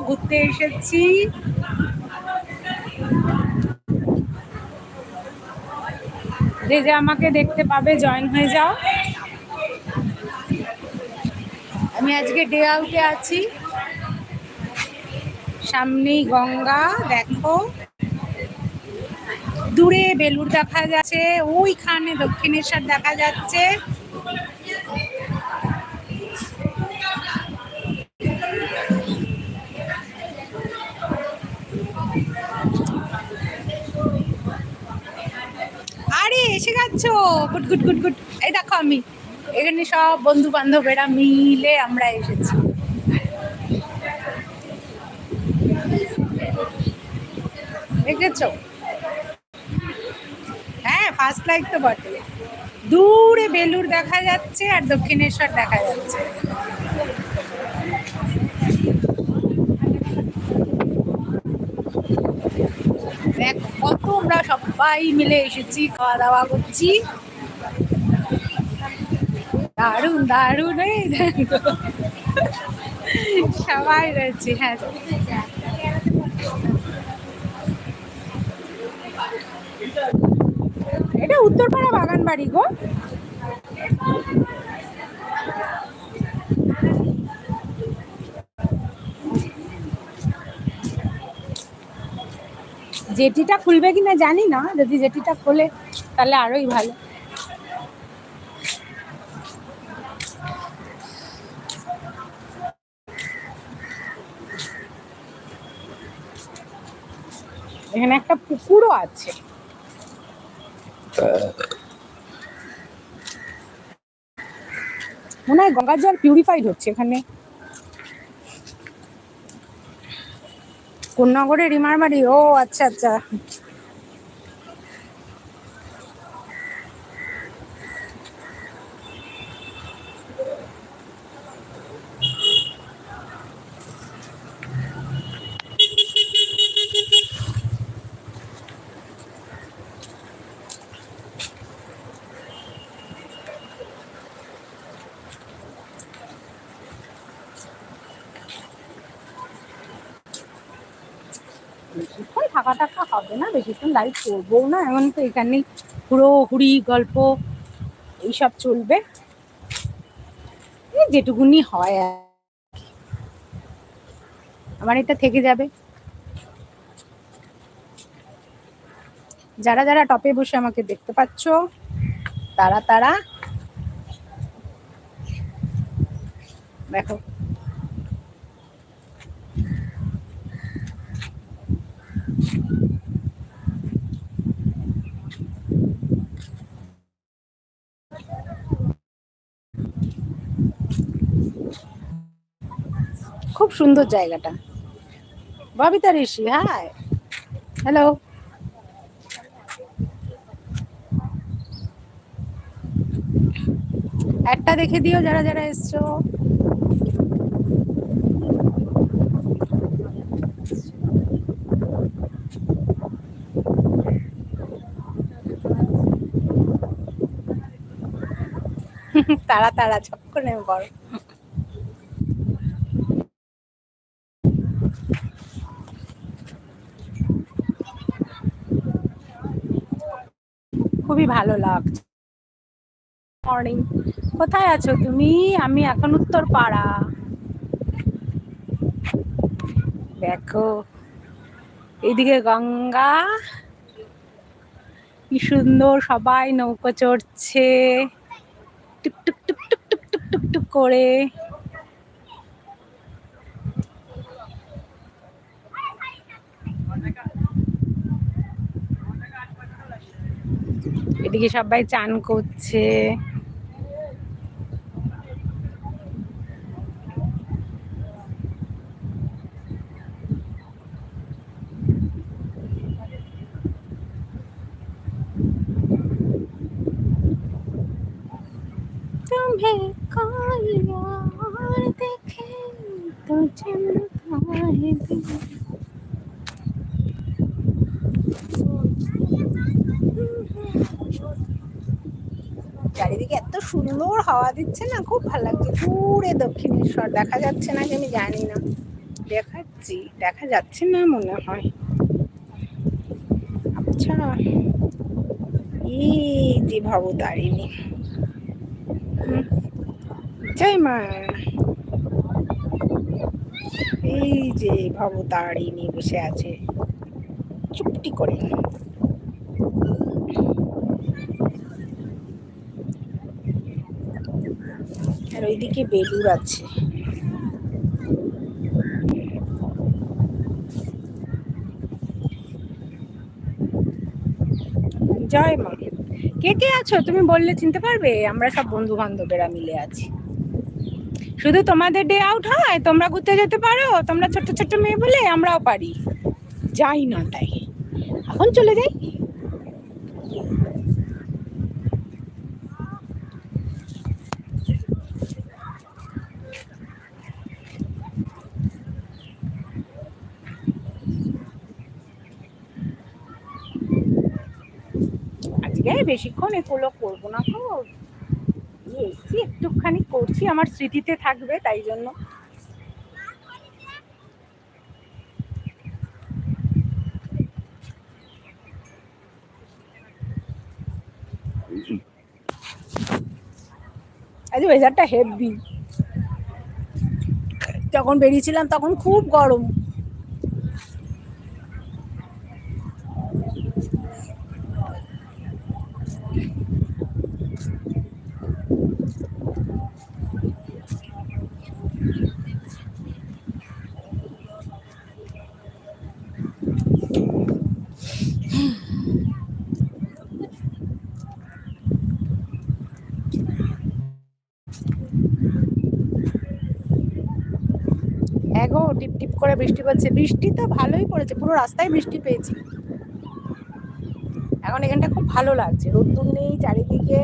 ঘুরতে এসেছি। যে যে আমাকে দেখতে পাবে, জয়েন হয়ে যাও। আমি আজকে ডে আউটে আছি। সামনেই গঙ্গা, দেখো। দূরে বেলুর দেখা যাচ্ছে, ওইখানে দক্ষিণেশ্বর দেখা যাচ্ছে। এসে গেছ? Good good good good. এই দেখো আমি। এখানে সব বন্ধু বান্ধবেরা মিলে আমরা এসেছি। দেখেছ? হ্যাঁ ফার্স্ট লাইক তো বটে। দূরে বেলুর দেখা যাচ্ছে আর দক্ষিণেশ্বর দেখা যাচ্ছে। দেখ, কত আমরা সবাই মিলে এসেছি খাওয়া দাওয়া করছি। দারুণ দারুণ, এই সবাই রয়েছে হ্যাঁ। এটা উত্তরপাড়া বাগান বাড়ি গো। জেটিটা খুলবে কিনা জানি না, যদি জেটিটা খোলে তাহলে আরোই ভালো। এখানে একটা পুকুরও আছে। মনে হয় গঙ্গার জল পিউরিফাইড হচ্ছে এখানে। কোন নগরে রিমার বাড়ি ও আচ্ছা আচ্ছা। বেশিক্ষণ থাকা টাকা হবে না বেশিক্ষণ লাইভ করব না, এমন তো এখানেই পুরো হুড়ি গল্প এইসব চলবে। যেটুকুনি হয় আমার এটা থেকে যাবে। যারা যারা টপে বসে আমাকে দেখতে পাচ্ছ, তারা তারা দেখো। খুব সুন্দর জায়গাটা। ববিতা ঋষি হাই হ্যালো একটা দেখে দিও যারা যারা এসছো। তারা তারা ছক্কর নেমে পড়ো খুবই ভালো লাগছে। মর্নিং কোথায় আছো তুমি? আমি এখন উত্তর পাড়া দেখো, এদিকে গঙ্গা। কি সুন্দর সবাই নৌকো চড়ছে। টুক টুক টুক টুক টুক টুক টুক করে। এদিকে সবাই চান করছে। দিচ্ছে না, খুব ভালো লাগছে। দূরে দক্ষিণেশ্বর, দেখা যাচ্ছে না আমি জানি না। দেখাচ্ছি দেখা যাচ্ছে না মনে হয়। আচ্ছা এই যে ভবতারিণী। জয় মা। এই যে ভবতারিণী বসে আছে। চুপটি করে। আর ওইদিকে বেলুর আছে। জয় মা। কে কে আছো? তুমি বললে চিনতে পারবে? আমরা সব বন্ধু বান্ধবেরা মিলে আছি। শুধু তোমাদের ডে আউট হয়? তোমরা ঘুরতে যেতে পারো? তোমরা ছোট্ট ছোট্ট মেয়ে বলে আমরাও পারি। যাই না তাই এখন চলে যাই আজকে বেশিক্ষণ এগুলো করব না তো। এসছি একটুখানি করছি, আমার স্মৃতিতে থাকবে, তাই জন্য। আজ ওয়েদারটা হেভি যখন বেরিয়েছিলাম, তখন খুব গরম হ্যাঁ গো টিপ টিপ করে বৃষ্টি পড়ছে। বৃষ্টি তো ভালোই পড়েছে, পুরো রাস্তায় বৃষ্টি পেয়েছি। এখন এখানটা খুব ভালো লাগছে। রোদ্দুর নেই চারিদিকে।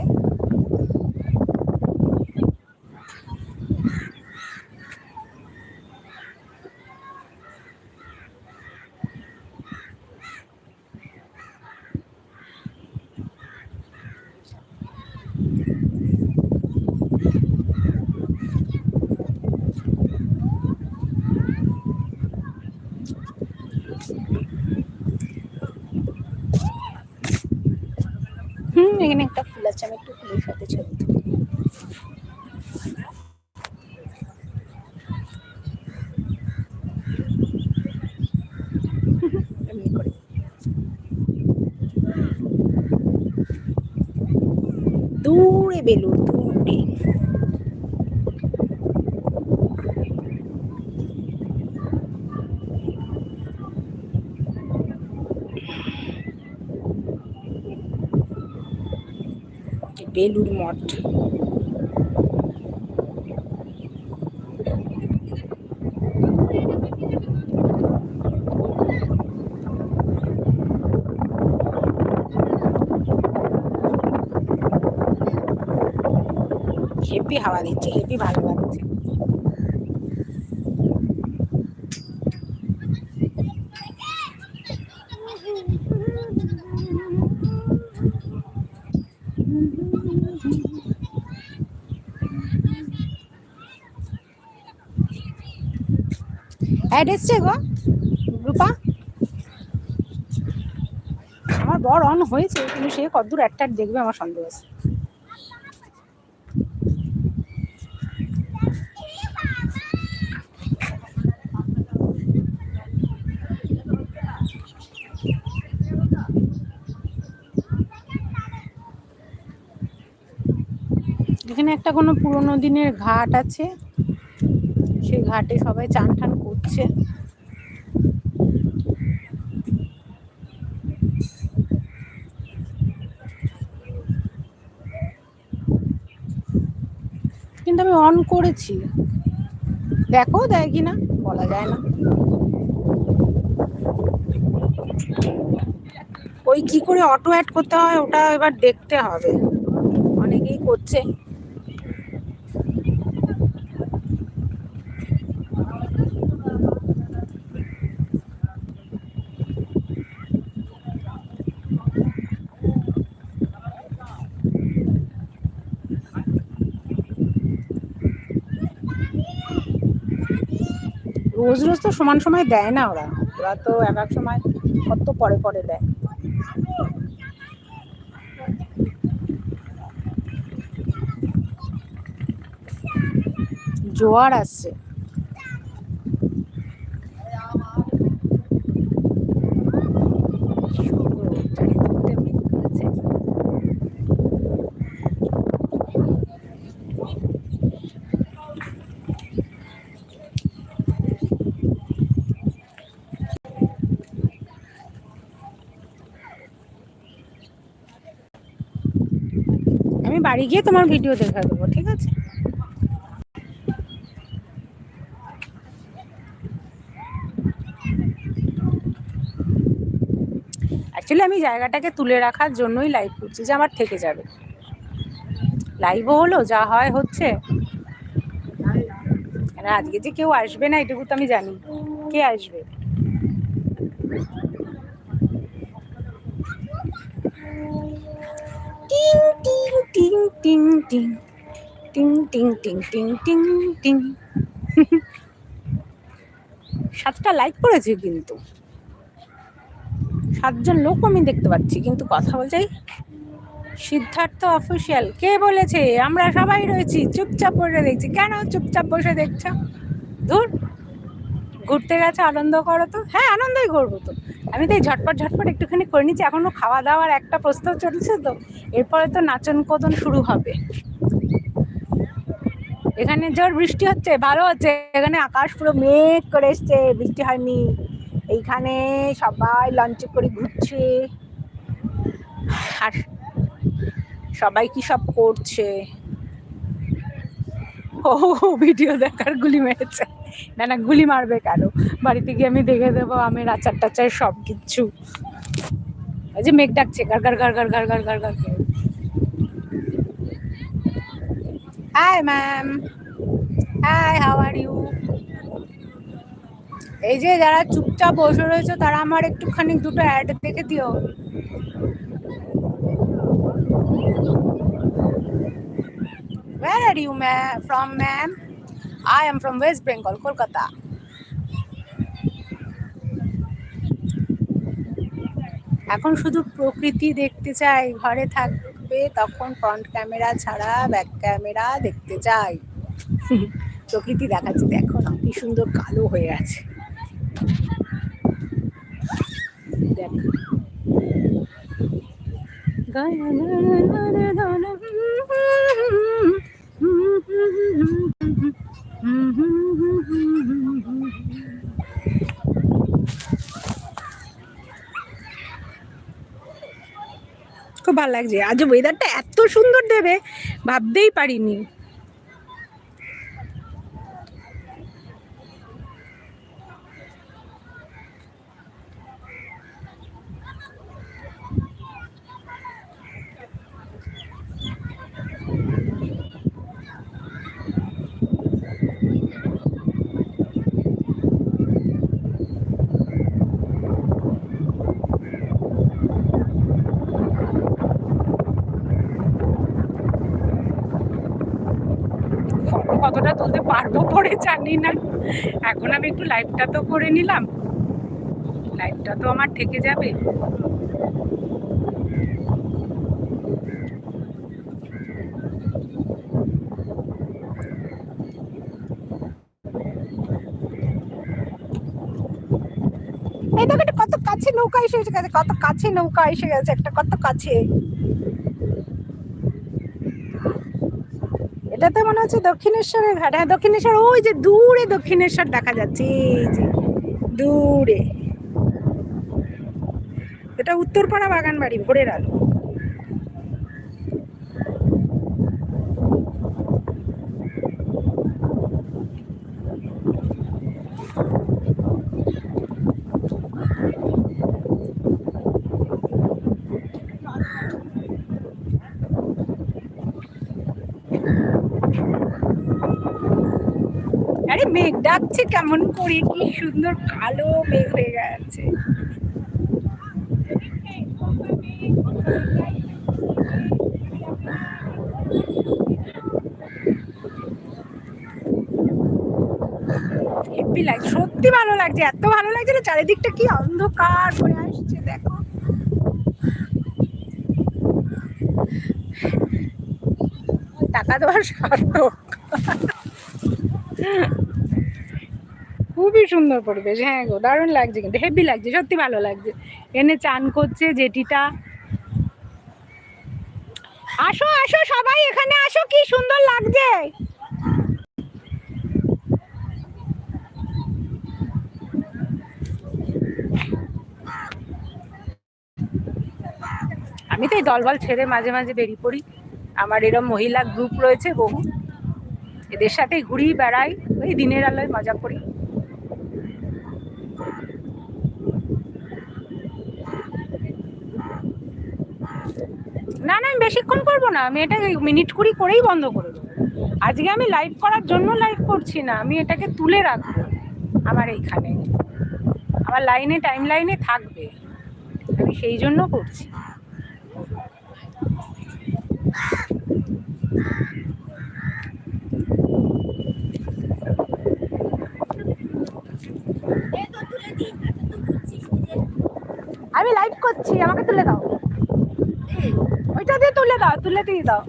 হুম এখানে একটা ফুল আছে আমি একটু ফুলের সাথে ছবি। দূরে বেলুর দূরে বেলুর মঠ হেপি হাওয়া দিচ্ছে হেপি ভালো লাগছে। অ্যাড এসছে গো, রূপা। আমার বর অন হয়েছে, কিন্তু সে কতদূর একটা দেখবে, আমার সন্দেহ আছে। এখানে একটা কোনো পুরোনো দিনের ঘাট আছে। সেই ঘাটে সবাই চান টান করছে। কিন্তু আমি অন করেছি। দেখো, দেয় কিনা, বলা যায় না। ওই কি করে অটো অ্যাড করতে হয়, ওটা এবার দেখতে হবে। অনেকেই করছে। রোজ রোজ তো সমান সময় দেয় না ওরা। ওরা তো এক এক সময় কত পরে পরে দেয়। জোয়ার আসছে চারিদিকটা মেঘ করেছে। আমি বাড়ি গিয়ে তোমার ভিডিও দেখা দেবো, ঠিক আছে? অ্যাকচুয়ালি আমি জায়গাটাকে তুলে রাখার জন্যই লাইভ করছি যে আমার থেকে যাবে। লাইভও হলো, যা হয় হচ্ছে। আজকে যে কেউ আসবে না, এটুকু তো আমি জানি। কে আসবে? টিং টিং টিং টিং টিং টিং টিং টিং টিং টিং সাতটা লাইক করেছে কিন্তু। সাতজন লোক আমি দেখতে পাচ্ছি, কিন্তু কথা বলছি সিদ্ধার্থ অফিসিয়াল কে বলেছে? আমরা সবাই রয়েছি। চুপচাপ বসে দেখছি। কেন চুপচাপ বসে দেখছ? দূর ঘুরতে গেছে, আনন্দ করো তো। হ্যাঁ আনন্দই করব তো। আমি তো এই ঝটপট ঝটপট একটুখানি করে নিচ্ছি। এখনও খাওয়া দাওয়ার একটা প্রস্তাব চলছে তো। এরপরে তো নাচন কদন শুরু হবে। এখানে জোর বৃষ্টি হচ্ছে, ভালো হচ্ছে। এখানে আকাশ পুরো মেঘ করে এসছে, বৃষ্টি হয়নি। এইখানে সবাই লঞ্চে করে ঘুরছে। আর সবাই কি সব করছে? ও ভিডিও দেখার গুলি মেরেছে। না না, গুলি মারবে কেন বাড়িতে গিয়ে আমি দেখে দেবো আমের আচার টাচার সব কিচ্ছু যে মেঘ ডাকছে, গার গার গার গার গার গার গার গার। Hi ma'am hi how are you এই যে যারা চুপচাপ বসে রয়েছে, তারা আমার একটুখানি দুটো অ্যাড দেখে দিও। Where are you ma- from, ma'am? I am from West Bengal, Kolkata. এখন শুধু প্রকৃতি দেখতে চাই ঘরে থাকবে তখন ফ্রন্ট ক্যামেরা ছাড়া ব্যাক ক্যামেরা দেখতে চাই প্রকৃতি দেখাচ্ছে দেখো না কি সুন্দর কালো হয়ে আছে দেখ খুব ভালো লাগছে। আজ ওয়েদারটা এত সুন্দর দেবে ভাবতেই পারিনি। তুলতে পারব পরে, জানি না। এখন আমি একটু লাইভটা তো করে নিলাম। লাইভটা তো আমার থেকে যাবে। এই কত কাছে নৌকা এসে গেছে, কত কাছে নৌকা এসে গেছে, একটা কত কাছে এটাতে মনে হচ্ছে দক্ষিণেশ্বরের ঘাট। হ্যাঁ দক্ষিণেশ্বর, ওই যে দূরে দক্ষিণেশ্বর দেখা যাচ্ছে, এই যে দূরে। এটা উত্তরপাড়া বাগান বাড়ি ভোরের আলো আরে ডাকছে কেমন করে? কি সুন্দর কালো মেঘ হয়ে গেছে। লাগছে সত্যি ভালো লাগছে, এত ভালো লাগছে না? চারিদিকটা কি অন্ধকার করে আসছে, দেখো। টাকা দেওয়ার সার্থক খুবই সুন্দর পরিবেশ। হ্যাঁ গো, দারুণ লাগছে কিন্তু হেভি লাগছে, সত্যি ভালো লাগছে। এনে চান করছে জেটিটা আসো আসো সবাই এখানে, আসো, কি সুন্দর লাগছে। আমি তো এই দলবল ছেড়ে মাঝে মাঝে বেরিয়ে পড়ি। আমার এরম মহিলা গ্রুপ রয়েছে বহু। এদের সাথে ঘুরি, বেড়াই, ওই দিনের আলোয় মজা করি না না আমি বেশিক্ষণ করব না, আমি এটা মিনিট কুড়ি করেই বন্ধ করে দেবো। আজকে আমি লাইভ করার জন্য লাইভ করছি না, আমি এটাকে তুলে রাখব আমার এইখানে। আমার লাইনে টাইম লাইনে থাকবে, আমি সেই জন্য করছি। আমি লাইভ করছি, আমাকে তুলে দাও। তুলে দাও, তুলে দিয়ে দাও।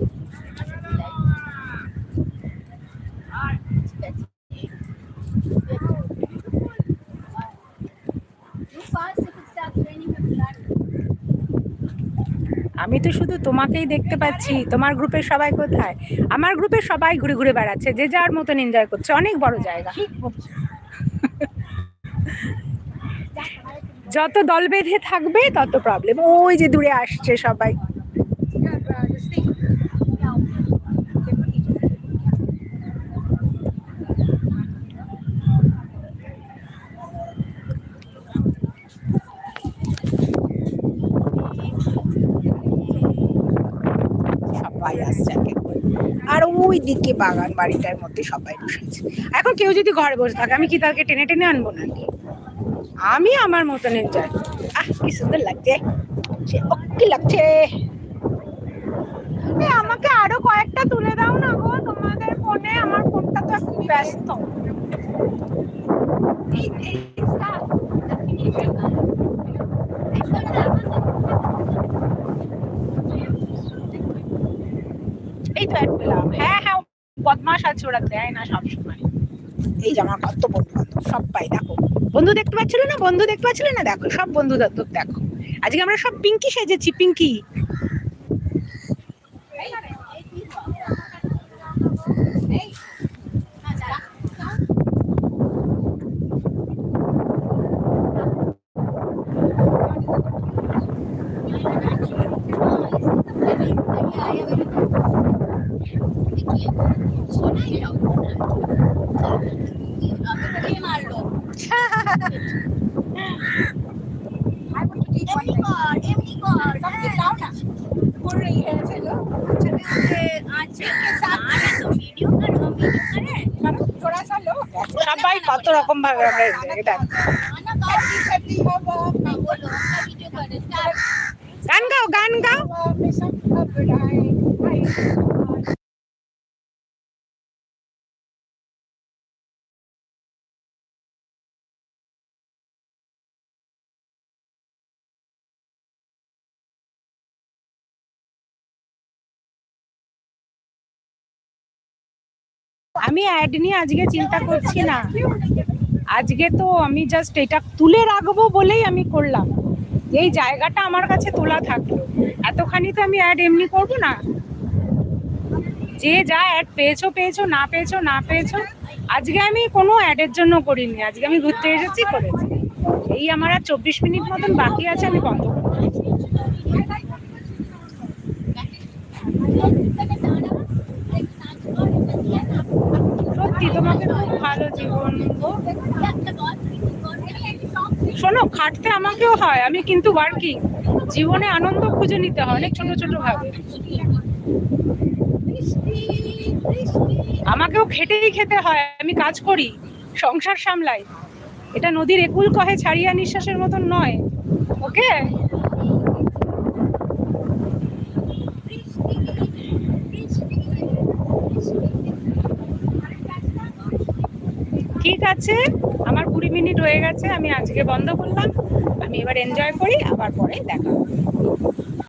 আমি তো শুধু তোমাকেই দেখতে পাচ্ছি। তোমার গ্রুপের সবাই কোথায়? আমার গ্রুপের সবাই ঘুরে ঘুরে বেড়াচ্ছে, যে যার মতন এনজয় করছে। অনেক বড় জায়গা। যত দল বেঁধে থাকবে, তত প্রবলেম ওই যে দূরে আসছে সবাই সবাই আসছে এক এক করে। দিকে বাগান বাড়িটার মধ্যে সবাই বসে আছে এখন কেউ যদি ঘরে বসে থাকে আমি কি তাকে টেনে টেনে আনব নাকি আমি আমার মতন এনজয় আহ কি সুন্দর লাগছে সে কি লাগছে আমাকে আরও কয়েকটা তুলে দাও না গো তোমাদের ফোনে আমার ফোনটা তো একটু ব্যস্ত এই তো এক পেলাম হ্যাঁ হ্যাঁ বদমাস আছে, ওরা দেয় না সবসময়। এই যে আমার কত বন্ধু বান্ধব সবাই দেখো। বন্ধু দেখতে পাচ্ছিলে না? বন্ধু দেখতে পাচ্ছিলে না? দেখো, সব বন্ধু বান্ধব দেখো। আজকে আমরা সব পিঙ্কি সেজেছি, পিঙ্কি। সবাই কত রকম ভাবে আমরা এটা গান গাও গান গাও আমি অ্যাড নিয়ে আজকে চিন্তা করছি না। আজকে তো আমি জাস্ট এটা তুলে রাখব বলেই আমি করলাম। এই জায়গাটা আমার কাছে তোলা থাকল। এতখানি তো আমি অ্যাড এমনি করব না। যে যা অ্যাড পেয়েছ পেয়েছ, না পেয়েছ না পেয়েছ, আজকে আমি কোনো অ্যাডের জন্য করিনি। আজকে আমি ঘুরতে এসেছি, করেছি। এই আমার আর চব্বিশ মিনিট মতন বাকি আছে, আমি বন্ধ করব। সত্যি, তোমাকে খুব ভালো জীবন শোনো, খাটতে আমাকেও হয়, আমি কিন্তু ওয়ার্কিং জীবনে আনন্দ খুঁজে নিতে হয়, অনেক ছোট ছোট ভাবে। আমাকেও খেটেই খেতে হয়, আমি কাজ করি, সংসার সামলাই। এটা নদীর একুল কহে ছাড়িয়া নিঃশ্বাসের মতন নয়, ওকে? ঠিক আছে। আমার কুড়ি মিনিট হয়ে গেছে, আমি আজকে বন্ধ করলাম। আমি এবার এনজয় করি, আবার পরে দেখা